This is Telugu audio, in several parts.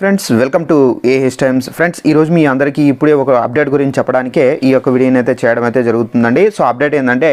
Friends welcome to A H times friends ఈరోజు మీ అందరికీ ఇప్పుడే ఒక అప్డేట్ గురించి చెప్పడానికే ఈ యొక్క వీడియోని అయితే చేయడం అయితే జరుగుతుందండి. సో అప్డేట్ ఏంటంటే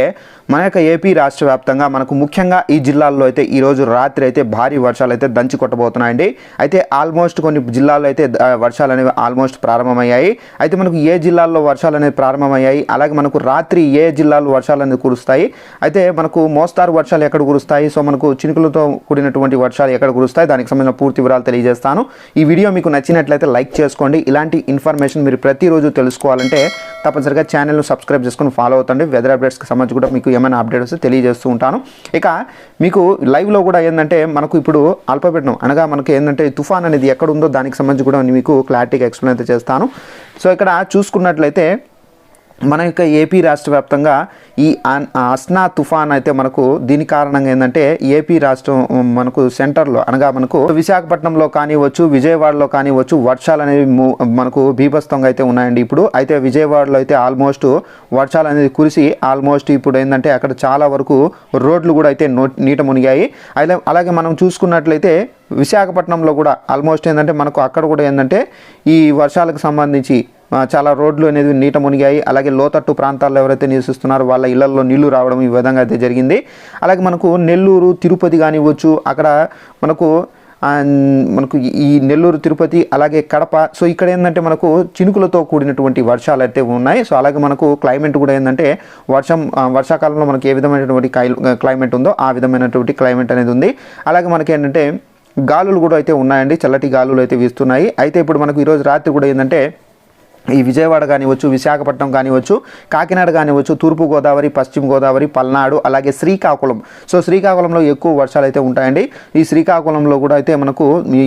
మన యొక్క ఏపీ రాష్ట్ర వ్యాప్తంగా మనకు ముఖ్యంగా ఈ జిల్లాల్లో అయితే ఈరోజు రాత్రి అయితే భారీ వర్షాలు అయితే దంచి కొట్టబోతున్నాయండి. అయితే ఆల్మోస్ట్ కొన్ని జిల్లాల్లో అయితే వర్షాలు అనేవి ఆల్మోస్ట్ ప్రారంభమయ్యాయి. అయితే మనకు ఏ జిల్లాల్లో వర్షాలు అనేవి ప్రారంభమయ్యాయి అలాగే మనకు రాత్రి ఏ జిల్లాల్లో వర్షాలు అనేది కురుస్తాయి. అయితే మనకు మోస్తారు వర్షాలు ఎక్కడ కురుస్తాయి? సో మనకు చినుకులతో కూడినటువంటి వర్షాలు ఎక్కడ కురుస్తాయి? దానికి సంబంధించిన పూర్తి వివరాలు తెలియజేస్తాను. ఈ వీడియో మీకు నచ్చినట్లయితే లైక్ చేసుకోండి. ఇలాంటి ఇన్ఫర్మేషన్ మీరు ప్రతిరోజు తెలుసుకోవాలంటే తప్పనిసరిగా ఛానల్ను సబ్స్క్రైబ్ చేసుకొని ఫాలో అవుతండి. వెదర్ అప్డేట్స్కి సంబంధించి కూడా మీకు ఏమైనా అప్డేట్స్ తెలియజేస్తూ ఉంటాను. ఇక మీకు లైవ్లో కూడా ఏంటంటే మనకు ఇప్పుడు అల్పపీడనం అనగా మనకు ఏంటంటే తుఫాన్ అనేది ఎక్కడ ఉందో దానికి సంబంధించి కూడా మీకు క్లారిటీగా ఎక్స్ప్లెయిన్ అయితే చేస్తాను. సో ఇక్కడ చూసుకున్నట్లయితే మన యొక్క ఏపీ రాష్ట్ర వ్యాప్తంగా ఈ అన్- అస్నా తుఫాన్ అయితే మనకు దీని కారణంగా ఏంటంటే ఏపీ రాష్ట్రం మనకు సెంటర్లో అనగా మనకు విశాఖపట్నంలో కానివచ్చు విజయవాడలో కానివచ్చు వర్షాలు అనేవి మనకు బీభత్సంగా అయితే ఉన్నాయండి ఇప్పుడు. అయితే విజయవాడలో అయితే ఆల్మోస్ట్ వర్షాలు అనేది కురిసి ఆల్మోస్ట్ ఇప్పుడు ఏంటంటే అక్కడ చాలా వరకు రోడ్లు కూడా అయితే నో నీట మునిగాయి. అయితే అలాగే మనం చూసుకున్నట్లయితే విశాఖపట్నంలో కూడా ఆల్మోస్ట్ ఏంటంటే మనకు అక్కడ కూడా ఏంటంటే ఈ వర్షాలకు సంబంధించి చాలా రోడ్లు అనేది నీట మునిగాయి. అలాగే లోతట్టు ప్రాంతాల్లో ఎవరైతే నివసిస్తున్నారో వాళ్ళ ఇళ్ళలో నీళ్ళు రావడం ఈ విధంగా అయితే జరిగింది. అలాగే మనకు నెల్లూరు తిరుపతి కానివ్వచ్చు అక్కడ మనకు మనకు ఈ- నెల్లూరు తిరుపతి అలాగే కడప. సో ఇక్కడ ఏంటంటే మనకు చినుకులతో కూడినటువంటి వర్షాలు అయితే ఉన్నాయి. సో అలాగే మనకు క్లైమేట్ కూడా ఏంటంటే వర్షం వర్షాకాలంలో మనకి ఏ విధమైనటువంటి కై- క్లైమేట్ ఉందో ఆ విధమైనటువంటి క్లైమేట్ అనేది ఉంది. అలాగే మనకి ఏంటంటే గాలులు కూడా అయితే ఉన్నాయండి. చల్లటి గాలులు అయితే వీస్తున్నాయి. అయితే ఇప్పుడు మనకు ఈరోజు రాత్రి కూడా ఏంటంటే ఈ విజయవాడ కానివచ్చు విశాఖపట్నం కానివచ్చు కాకినాడ కానివచ్చు తూర్పు గోదావరి పశ్చిమ గోదావరి పల్నాడు అలాగే శ్రీకాకుళం. సో శ్రీకాకుళంలో ఎక్కువ వర్షాలు అయితే ఉంటాయండి. ఈ శ్రీకాకుళంలో కూడా అయితే మనకు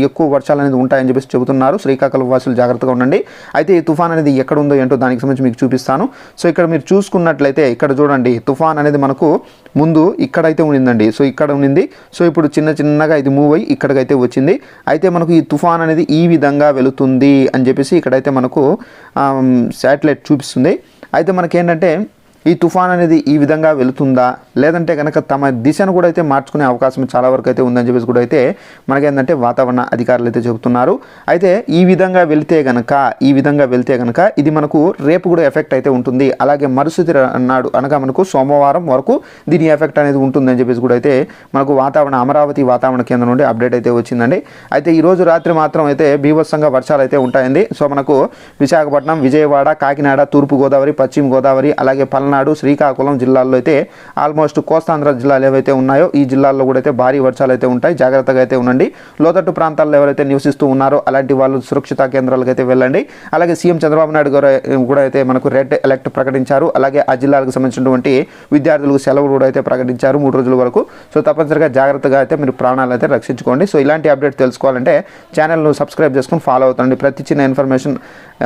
ఎక్కువ వర్షాలు అనేది ఉంటాయని చెప్పేసి చెబుతున్నారు. శ్రీకాకుళం వాసులు జాగ్రత్తగా ఉండండి. అయితే ఈ తుఫాన్ అనేది ఎక్కడ ఉందో ఏంటో దానికి సంబంధించి మీకు చూపిస్తాను. సో ఇక్కడ మీరు చూసుకున్నట్లయితే ఇక్కడ చూడండి తుఫాన్ అనేది మనకు ముందు ఇక్కడైతే ఉండిందండి. సో ఇక్కడ ఉండింది. సో ఇప్పుడు చిన్న చిన్నగా ఇది మూవ్ అయ్యి ఇక్కడికైతే వచ్చింది. అయితే మనకు ఈ తుఫాన్ అనేది ఈ విధంగా వెళుతుంది అని చెప్పేసి ఇక్కడైతే మనకు శాటిలైట్ చూపిస్తుంది. అయితే మనకేంటంటే ఈ తుఫాన్ అనేది ఈ విధంగా వెళుతుందా? లేదంటే కనుక తమ దిశను కూడా అయితే మార్చుకునే అవకాశం చాలా వరకు అయితే ఉందని చెప్పేసి కూడా అయితే మనకేంటంటే వాతావరణ అధికారులు అయితే చెబుతున్నారు. అయితే ఈ విధంగా వెళితే గనక ఈ విధంగా వెళితే గనక ఇది మనకు రేపు కూడా ఎఫెక్ట్ అయితే ఉంటుంది. అలాగే మరుసటి నాడు అనగా మనకు సోమవారం వరకు దీని ఎఫెక్ట్ అనేది ఉంటుందని చెప్పేసి కూడా అయితే మనకు వాతావరణ అమరావతి వాతావరణ కేంద్రం నుండి అప్డేట్ అయితే వచ్చిందండి. అయితే ఈరోజు రాత్రి మాత్రం అయితే బీభత్సంగా వర్షాలు అయితే ఉంటాయండి. సో మనకు విశాఖపట్నం విజయవాడ కాకినాడ తూర్పు గోదావరి పశ్చిమ గోదావరి అలాగే పల్నాడు శ్రీకాకుళం జిల్లాల్లో అయితే ఆల్మోస్ట్ కోస్తాంధ్ర జిల్లాలు ఏవైతే ఉన్నాయో ఈ జిల్లాల్లో కూడా అయితే భారీ వర్షాలు అయితే ఉంటాయి. జాగ్రత్తగా అయితే ఉండండి. లోతట్టు ప్రాంతాల్లో ఎవరైతే నివసిస్తూ ఉన్నారో అలాంటి వాళ్ళు సురక్షిత కేంద్రాలకు అయితే వెళ్ళండి. అలాగే సీఎం చంద్రబాబు నాయుడు గారు కూడా అయితే మనకు రెడ్ ఎలెక్ట్ ప్రకటించారు. అలాగే ఆ జిల్లాలకు సంబంధించినటువంటి విద్యార్థులకు సెలవులు కూడా అయితే ప్రకటించారు మూడు రోజుల వరకు. సో తప్పనిసరిగా జాగ్రత్తగా అయితే మీరు ప్రాణాలు అయితే రక్షించుకోండి. సో ఇలాంటి అప్డేట్ తెలుసుకోవాలంటే ఛానల్ను సబ్స్క్రైబ్ చేసుకొని ఫాలో అవుతండి ప్రతి చిన్న ఇన్ఫర్మేషన్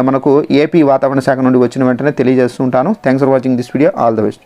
మనకు ఏపీ వాతావరణ శాఖ నుండి వచ్చిన వెంటనే తెలియజేస్తుంటాను thanks for watching this video. all the best.